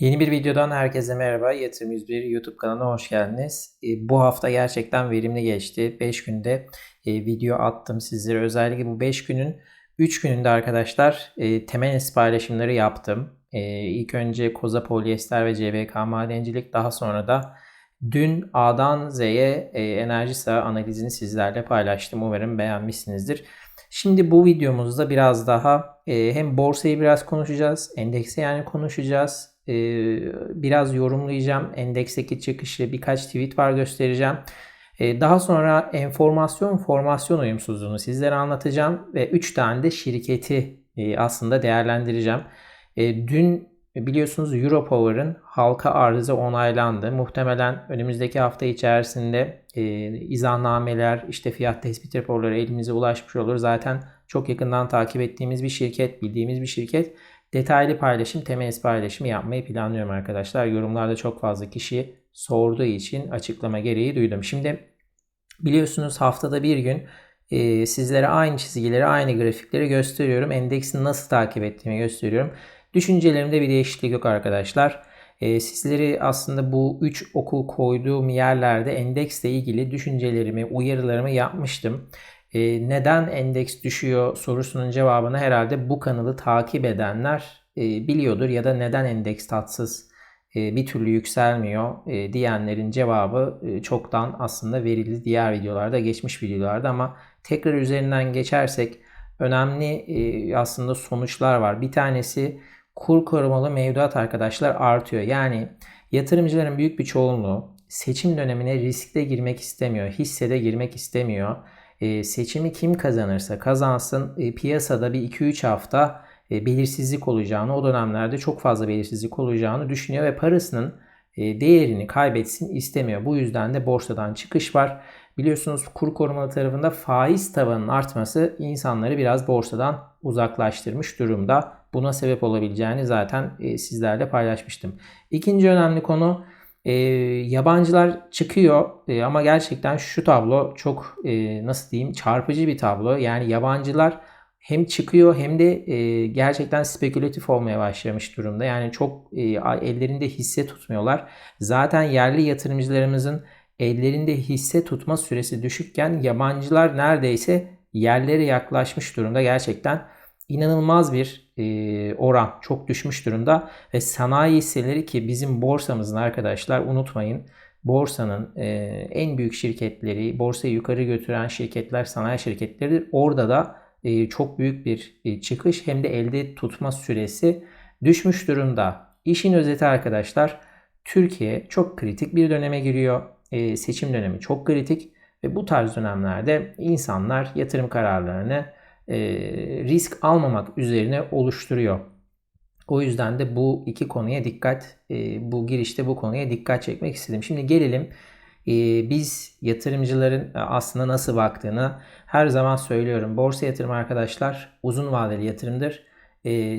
Yeni bir videodan herkese merhaba. Yatırım 101 YouTube kanalına hoş geldiniz. E, bu hafta gerçekten verimli geçti. 5 günde e, video attım sizlere. Özellikle bu 5 günün 3 gününde arkadaşlar e, temel paylaşımları yaptım. İlk önce Koza Polyester ve CVK Madencilik daha sonra da dün A'dan Z'ye enerji sağı analizini sizlerle paylaştım. Umarım beğenmişsinizdir. Şimdi bu videomuzda biraz daha hem borsayı biraz konuşacağız, endekse yani konuşacağız, biraz yorumlayacağım. Endeksteki çıkışı birkaç tweet var göstereceğim. Daha sonra enformasyon formasyon uyumsuzluğunu sizlere anlatacağım ve 3 tane de şirketi aslında değerlendireceğim. Dün biliyorsunuz Europower'ın halka arzı onaylandı. Muhtemelen önümüzdeki hafta içerisinde izahnnameler, işte fiyat tespit raporları elimize ulaşmış olur. Zaten çok yakından takip ettiğimiz bir şirket, bildiğimiz bir şirket. Detaylı paylaşım, temelis paylaşımı yapmayı planlıyorum arkadaşlar. Yorumlarda çok fazla kişi sorduğu için açıklama gereği duydum. Şimdi biliyorsunuz haftada bir gün e, sizlere aynı çizgileri, aynı grafikleri gösteriyorum. Endeksi nasıl takip ettiğimi gösteriyorum. Düşüncelerimde bir değişiklik yok arkadaşlar. E, sizleri aslında bu 3 okul koyduğum yerlerde endeksle ilgili düşüncelerimi, uyarılarımı yapmıştım e, neden endeks düşüyor sorusunun cevabını herhalde bu kanalı takip edenler e, biliyordur ya da neden endeks tatsız e, bir türlü yükselmiyor e, diyenlerin cevabı e, çoktan aslında verildi diğer videolarda geçmiş videolarda ama tekrar üzerinden geçersek önemli e, aslında sonuçlar var. Bir tanesi kur korumalı mevduat arkadaşlar artıyor. Yani yatırımcıların büyük bir çoğunluğu seçim dönemine riskte girmek istemiyor, hissede girmek istemiyor e, seçimi kim kazanırsa kazansın e, piyasada bir 2-3 hafta e, belirsizlik olacağını, o dönemlerde çok fazla belirsizlik olacağını düşünüyor ve parasının e, değerini kaybetsin istemiyor. Bu yüzden de borsadan çıkış var. Biliyorsunuz kur korumalı tarafında faiz tavanının artması insanları biraz borsadan uzaklaştırmış durumda. Buna sebep olabileceğini zaten e, sizlerle paylaşmıştım. İkinci önemli konu e, yabancılar çıkıyor e, ama gerçekten şu tablo çok e, nasıl diyeyim çarpıcı bir tablo. Yani yabancılar hem çıkıyor hem de e, gerçekten spekülatif olmaya başlamış durumda. Yani çok e, ellerinde hisse tutmuyorlar. Zaten yerli yatırımcılarımızın ellerinde hisse tutma süresi düşükken yabancılar neredeyse yerlere yaklaşmış durumda. Gerçekten inanılmaz bir e, oran çok düşmüş durumda ve sanayi hisseleri ki bizim borsamızın arkadaşlar unutmayın borsanın e, en büyük şirketleri borsayı yukarı götüren şirketler sanayi şirketleridir. Orada da e, çok büyük bir e, çıkış hem de elde tutma süresi düşmüş durumda. İşin özeti arkadaşlar Türkiye çok kritik bir döneme giriyor. E, seçim dönemi çok kritik ve bu tarz dönemlerde insanlar yatırım kararlarını risk almamak üzerine oluşturuyor. O yüzden de bu iki konuya dikkat, e, bu girişte bu konuya dikkat çekmek istedim. Şimdi gelelim e, biz yatırımcıların aslında nasıl baktığını her zaman söylüyorum. Borsa yatırım arkadaşlar uzun vadeli yatırımdır.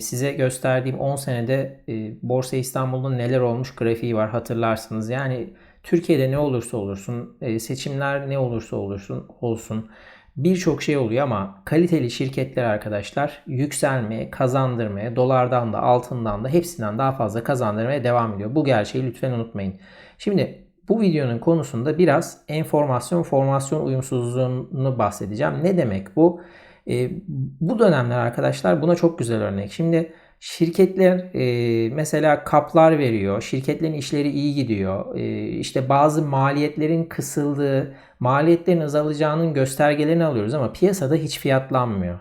size gösterdiğim 10 senede Borsa İstanbul'da neler olmuş grafiği var hatırlarsınız. Yani Türkiye'de ne olursa olursun, seçimler ne olursa olursun olsun birçok şey oluyor ama kaliteli şirketler arkadaşlar yükselmeye, kazandırmaya, dolardan da altından da hepsinden daha fazla kazandırmaya devam ediyor. Bu gerçeği lütfen unutmayın. Şimdi bu videonun konusunda biraz enformasyon formasyon uyumsuzluğunu bahsedeceğim. Ne demek bu? E, bu dönemler arkadaşlar buna çok güzel örnek. Şimdi Şirketler e, mesela kaplar veriyor. Şirketlerin işleri iyi gidiyor. E, işte bazı maliyetlerin kısıldığı, maliyetlerin azalacağının göstergelerini alıyoruz ama piyasada hiç fiyatlanmıyor.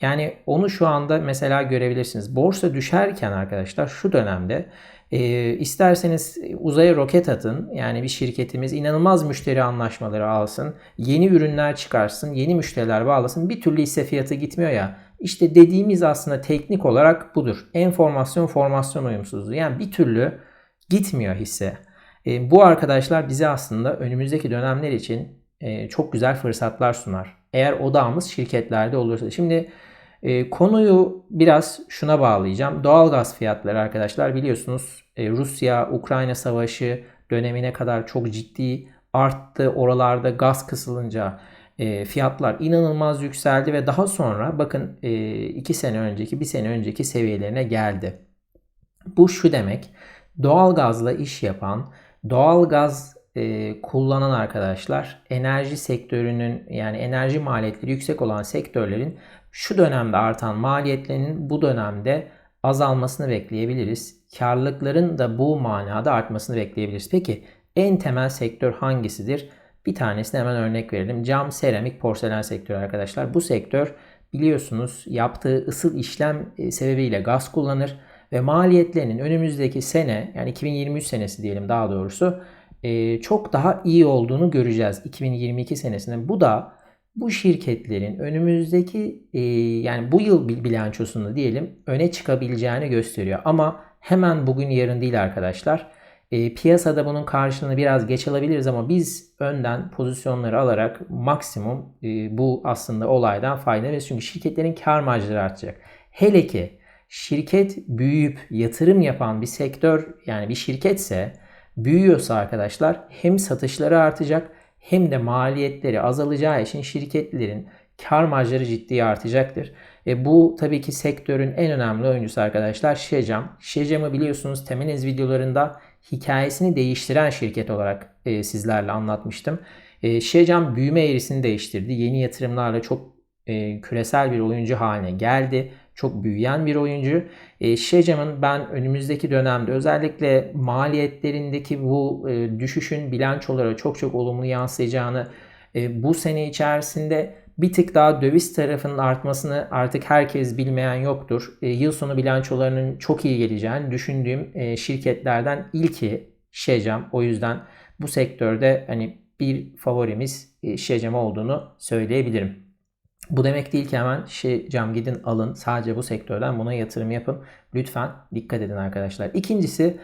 Yani onu şu anda mesela görebilirsiniz. Borsa düşerken arkadaşlar şu dönemde e, isterseniz uzaya roket atın. Yani bir şirketimiz inanılmaz müşteri anlaşmaları alsın. Yeni ürünler çıkarsın. Yeni müşteriler bağlasın. Bir türlü hisse fiyatı gitmiyor ya. İşte dediğimiz aslında teknik olarak budur. Enformasyon formasyon uyumsuzluğu. Yani bir türlü gitmiyor hisse. E, bu arkadaşlar bize aslında önümüzdeki dönemler için e, çok güzel fırsatlar sunar. Eğer odağımız şirketlerde olursa. Şimdi e, konuyu biraz şuna bağlayacağım. Doğalgaz fiyatları arkadaşlar biliyorsunuz e, Rusya-Ukrayna savaşı dönemine kadar çok ciddi arttı. Oralarda gaz kısılınca e, fiyatlar inanılmaz yükseldi ve daha sonra bakın 2 e, sene önceki 1 sene önceki seviyelerine geldi. Bu şu demek doğal gazla iş yapan, doğal gaz e, kullanan arkadaşlar enerji sektörünün yani enerji maliyetleri yüksek olan sektörlerin şu dönemde artan maliyetlerinin bu dönemde azalmasını bekleyebiliriz. Karlılıkların da bu manada artmasını bekleyebiliriz. Peki en temel sektör hangisidir? Bir tanesine hemen örnek verelim. Cam, seramik, porselen sektörü arkadaşlar. Bu sektör biliyorsunuz yaptığı ısıl işlem e, sebebiyle gaz kullanır ve maliyetlerinin önümüzdeki sene yani 2023 senesi diyelim daha doğrusu e, çok daha iyi olduğunu göreceğiz 2022 senesinde. Bu da bu şirketlerin önümüzdeki e, yani bu yıl bilançosunda diyelim öne çıkabileceğini gösteriyor. Ama hemen bugün yarın değil arkadaşlar. E, piyasada bunun karşılığını biraz geç alabiliriz ama biz önden pozisyonları alarak maksimum e, bu aslında olaydan faydalanırız. Çünkü şirketlerin kar marjları artacak. Hele ki şirket büyüyüp yatırım yapan bir sektör yani bir şirketse büyüyorsa arkadaşlar hem satışları artacak hem de maliyetleri azalacağı için şirketlerin kar marjları ciddi artacaktır. E bu tabii ki sektörün en önemli oyuncusu arkadaşlar Şecam. Şecam'ı biliyorsunuz Temenez videolarında hikayesini değiştiren şirket olarak e, sizlerle anlatmıştım. E, Şecam büyüme eğrisini değiştirdi. Yeni yatırımlarla çok e, küresel bir oyuncu haline geldi. Çok büyüyen bir oyuncu. E, Şecam'ın ben önümüzdeki dönemde özellikle maliyetlerindeki bu e, düşüşün bilançolara çok çok olumlu yansıyacağını e, bu sene içerisinde bir tık daha döviz tarafının artmasını artık herkes bilmeyen yoktur. E, yıl sonu bilançolarının çok iyi geleceğini düşündüğüm e, şirketlerden ilki Şecam. O yüzden bu sektörde hani bir favorimiz e, Şecam olduğunu söyleyebilirim. Bu demek değil ki hemen şey cam gidin alın sadece bu sektörden buna yatırım yapın. Lütfen dikkat edin arkadaşlar. İkincisi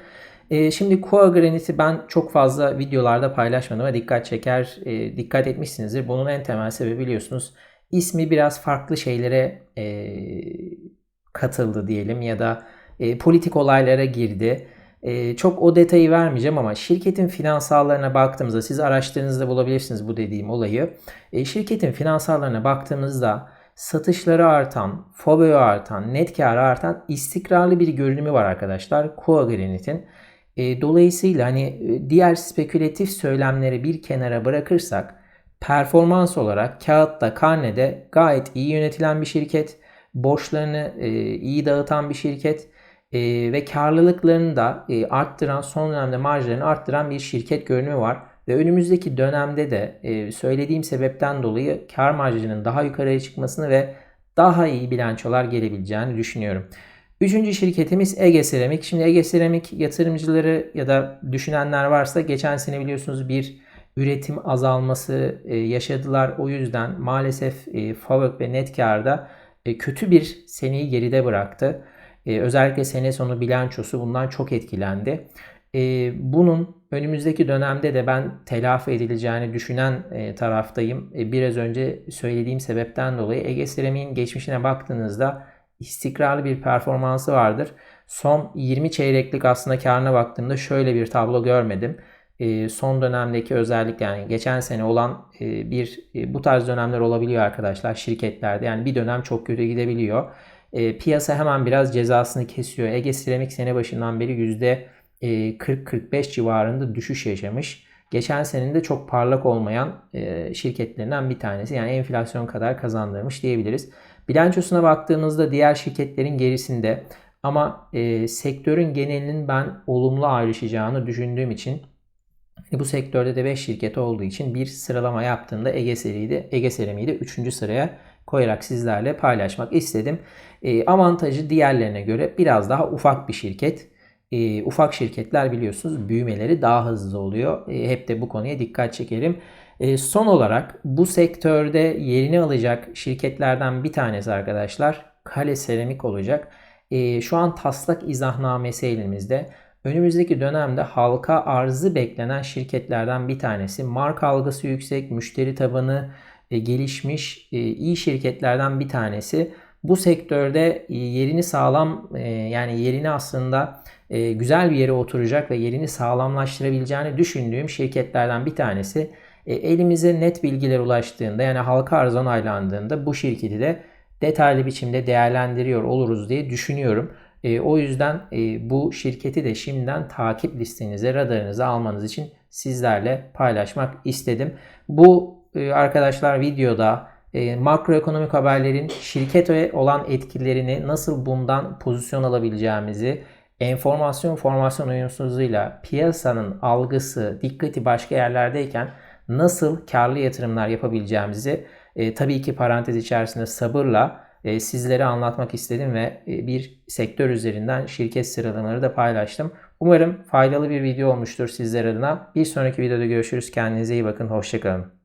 e, şimdi Koa Granite'i ben çok fazla videolarda paylaşmadım ama dikkat çeker, e, dikkat etmişsinizdir. Bunun en temel sebebi biliyorsunuz ismi biraz farklı şeylere e, katıldı diyelim ya da e, politik olaylara girdi. E, çok o detayı vermeyeceğim ama şirketin finansallarına baktığımızda siz araştırdığınızda bulabilirsiniz bu dediğim olayı. E, şirketin finansallarına baktığımızda satışları artan, FOBÖ artan, net karı artan istikrarlı bir görünümü var arkadaşlar. Koa Granite'in. E, dolayısıyla hani e, diğer spekülatif söylemleri bir kenara bırakırsak performans olarak kağıtta, karnede gayet iyi yönetilen bir şirket, borçlarını e, iyi dağıtan bir şirket e, ve karlılıklarını da e, arttıran, son dönemde marjlarını arttıran bir şirket görünümü var. Ve önümüzdeki dönemde de e, söylediğim sebepten dolayı kar marjının daha yukarıya çıkmasını ve daha iyi bilançolar gelebileceğini düşünüyorum. Üçüncü şirketimiz Ege Seramik. Şimdi Ege Seramik yatırımcıları ya da düşünenler varsa geçen sene biliyorsunuz bir üretim azalması e, yaşadılar. O yüzden maalesef e, FAVÖK ve net karda e, kötü bir seneyi geride bıraktı. Özellikle sene sonu bilançosu bundan çok etkilendi. Bunun önümüzdeki dönemde de ben telafi edileceğini düşünen taraftayım. Biraz önce söylediğim sebepten dolayı Ege Seramik'in geçmişine baktığınızda istikrarlı bir performansı vardır. Son 20 çeyreklik aslında karına baktığımda şöyle bir tablo görmedim. E, son dönemdeki özellikle yani geçen sene olan e, bir e, bu tarz dönemler olabiliyor arkadaşlar şirketlerde. Yani bir dönem çok kötü gidebiliyor. E, piyasa hemen biraz cezasını kesiyor. Ege Seramik sene başından beri %40-45 e, civarında düşüş yaşamış. Geçen senenin de çok parlak olmayan e, şirketlerinden bir tanesi. Yani enflasyon kadar kazandırmış diyebiliriz. Bilançosuna baktığımızda diğer şirketlerin gerisinde ama e, sektörün genelinin ben olumlu ayrışacağını düşündüğüm için bu sektörde de 5 şirket olduğu için bir sıralama yaptığımda Ege Seri'yi Ege Serami'yi de 3. sıraya koyarak sizlerle paylaşmak istedim. E, avantajı diğerlerine göre biraz daha ufak bir şirket. E, ufak şirketler biliyorsunuz büyümeleri daha hızlı oluyor. E, hep de bu konuya dikkat çekelim. E, son olarak bu sektörde yerini alacak şirketlerden bir tanesi arkadaşlar Kale Seramik olacak. E, şu an taslak izahnamesi elimizde. Önümüzdeki dönemde halka arzı beklenen şirketlerden bir tanesi. Marka algısı yüksek, müşteri tabanı e, gelişmiş iyi şirketlerden bir tanesi. Bu sektörde yerini sağlam yani yerini aslında güzel bir yere oturacak ve yerini sağlamlaştırabileceğini düşündüğüm şirketlerden bir tanesi. E, elimize net bilgiler ulaştığında yani halka arz onaylandığında bu şirketi de detaylı biçimde değerlendiriyor oluruz diye düşünüyorum. E, o yüzden e, bu şirketi de şimdiden takip listenize, radarınıza almanız için sizlerle paylaşmak istedim. Bu e, arkadaşlar videoda e, makroekonomik haberlerin şirkete olan etkilerini nasıl bundan pozisyon alabileceğimizi, enformasyon formasyon uyumsuzluğuyla piyasanın algısı, dikkati başka yerlerdeyken nasıl karlı yatırımlar yapabileceğimizi e, tabii ki parantez içerisinde sabırla e, sizlere anlatmak istedim ve e, bir sektör üzerinden şirket sıralamaları da paylaştım. Umarım faydalı bir video olmuştur sizler adına. Bir sonraki videoda görüşürüz. Kendinize iyi bakın. Hoşçakalın.